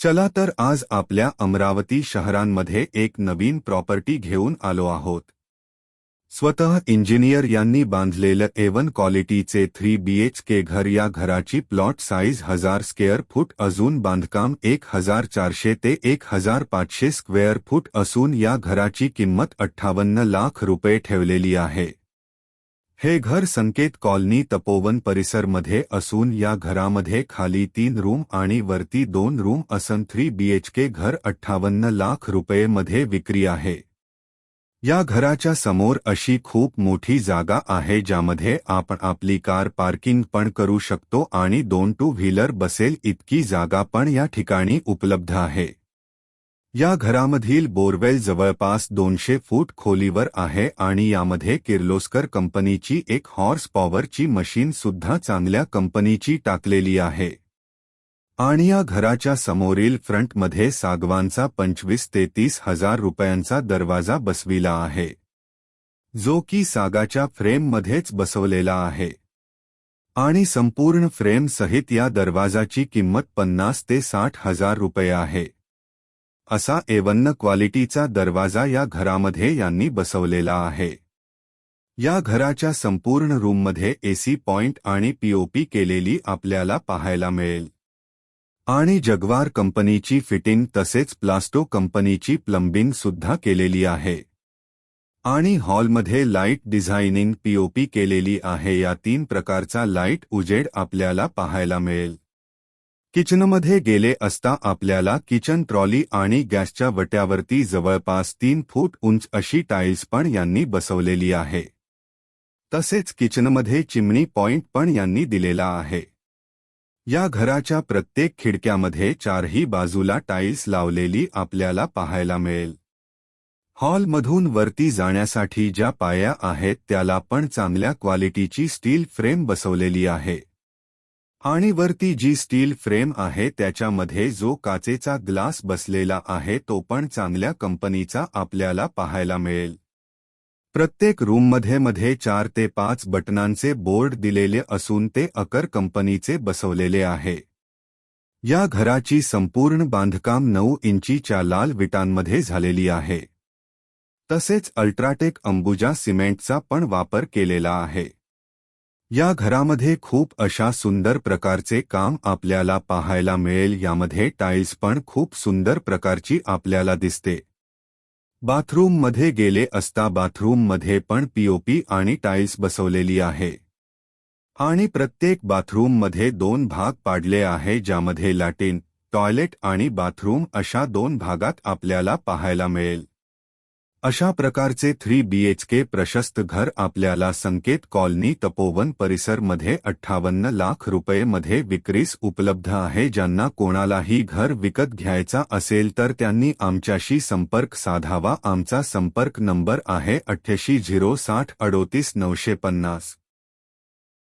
चला तर आज आपल्या अमरावती शहरांमध्ये एक नवीन प्रॉपर्टी घेऊन आलो आहोत. स्वतः इंजिनियर यांनी बांधलेलं एवन क्वालिटीचे थ्री बीएचके घर या घराची प्लॉट साईज हजार स्क्वेअर फूट अजून बांधकाम एक हजार चारशे ते एक हजार पाचशे स्क्वेअर फूट असून या घराची किंमत अठ्ठावन्न लाख रुपये ठेवलेली आहे. हे घर संकेत कॉलनी तपोवन परिसरमध्ये असून या घरामध्ये खाली तीन रूम आणि वरती दोन रूम असन थ्री बीएचके घर अठ्ठावन्न लाख रुपये मध्ये विक्री आहे. या घराच्या समोर अशी खूप मोठी जागा आहे ज्यामध्ये आपण आपली कार पार्किंग पण करू शकतो आणि दोन टू व्हीलर बसेल इतकी जागा पण या ठिकाणी उपलब्ध आहे. या घरामधील बोरवेल जवळपास दोनशे फूट खोलीवर आहे आणि यामध्ये किर्लोस्कर कंपनीची एक हॉर्स पॉवरची मशीन सुद्धा चांगल्या कंपनीची टाकलेली आहे. आणि या घराच्या समोरील फ्रंटमध्ये सागवानचा पंचवीस ते तीस हजार रुपयांचा दरवाजा बसविला आहे. जो की सागाच्या फ्रेममध्येच बसवलेला आहे. आणि संपूर्ण फ्रेम सहित या दरवाजाची किंमत पन्नास ते साठ हजार रुपये आहे. असा एवन्न क्वालिटीचा दरवाजा या घरामध्ये यांनी बसवलेला आहे. या घराच्या संपूर्ण रूममध्ये एसी पॉइंट आणि पीओपी केलेली आपल्याला पाहायला मिळेल. आणि जगवार कंपनीची फिटिंग तसेच प्लास्टो कंपनीची प्लंबिंग सुद्धा केलेली आहे. आणि हॉलमध्ये लाइट डिझायनिंग पीओपी केलेली आहे. या तीन प्रकारचा लाइट उजेड आपल्याला पाहायला मिळेल. किचनमध्ये गेले असता आपल्याला किचन ट्रॉली आणि गॅसच्या वट्यावरती जवळपास तीन फूट उंच अशी टाईल्स पण यांनी बसवलेली आहे. तसेच किचनमध्ये चिमणी पॉइंट पण यांनी दिलेला आहे. या घराच्या प्रत्येक खिडक्यामध्ये चारही बाजूला टाईल्स लावलेली आपल्याला पाहायला मिळेल. हॉलमधून वरती जाण्यासाठी ज्या पाया आहेत त्याला पण चांगल्या क्वालिटीची स्टील फ्रेम बसवलेली आहे. आणि वरती जी स्टील फ्रेम आहे त्याच्यामध्ये जो काचेचा ग्लास बसलेला आहे तो पण चांगल्या कंपनीचा आपल्याला पाहायला मिळेल. प्रत्येक रूममध्ये मध्ये चार ते पाच बटनांचे बोर्ड दिलेले असून ते अकर कंपनीचे बसवलेले आहे. या घराची संपूर्ण बांधकाम नऊ इंचीच्या लाल विटांमध्ये झालेली आहे. तसेच अल्ट्राटेक अंबुजा सिमेंटचा पण वापर केलेला आहे. या घरामध्ये खूप अशा सुंदर प्रकारचे काम आपल्याला पाहायला मिळेल. यामध्ये टाईल्स पण खूप सुंदर प्रकारची आपल्याला दिसते. बाथरूममध्ये गेले असता बाथरूममध्ये पण पीओपी आणि टाईल्स बसवलेली आहे. आणि प्रत्येक बाथरूममध्ये दोन भाग पाडले आहे ज्यामध्ये लॅटिन टॉयलेट आणि बाथरूम अशा दोन भागात आपल्याला पाहायला मिळेल. अशा प्रकारचे थ्री बीएचके प्रशस्त घर आपल्याला संकेत कॉलनी तपोवन परिसरमध्ये अठ्ठावन्न लाख रुपये मध्ये विक्रीस उपलब्ध आहे. ज्यांना कोणालाही घर विकत घ्यायचा असेल तर त्यांनी आमच्याशी संपर्क साधावा. आमचा संपर्क नंबर आहे अठ्ठ्याऐंशी झिरो साठ अडोतीस नऊशे पन्नास.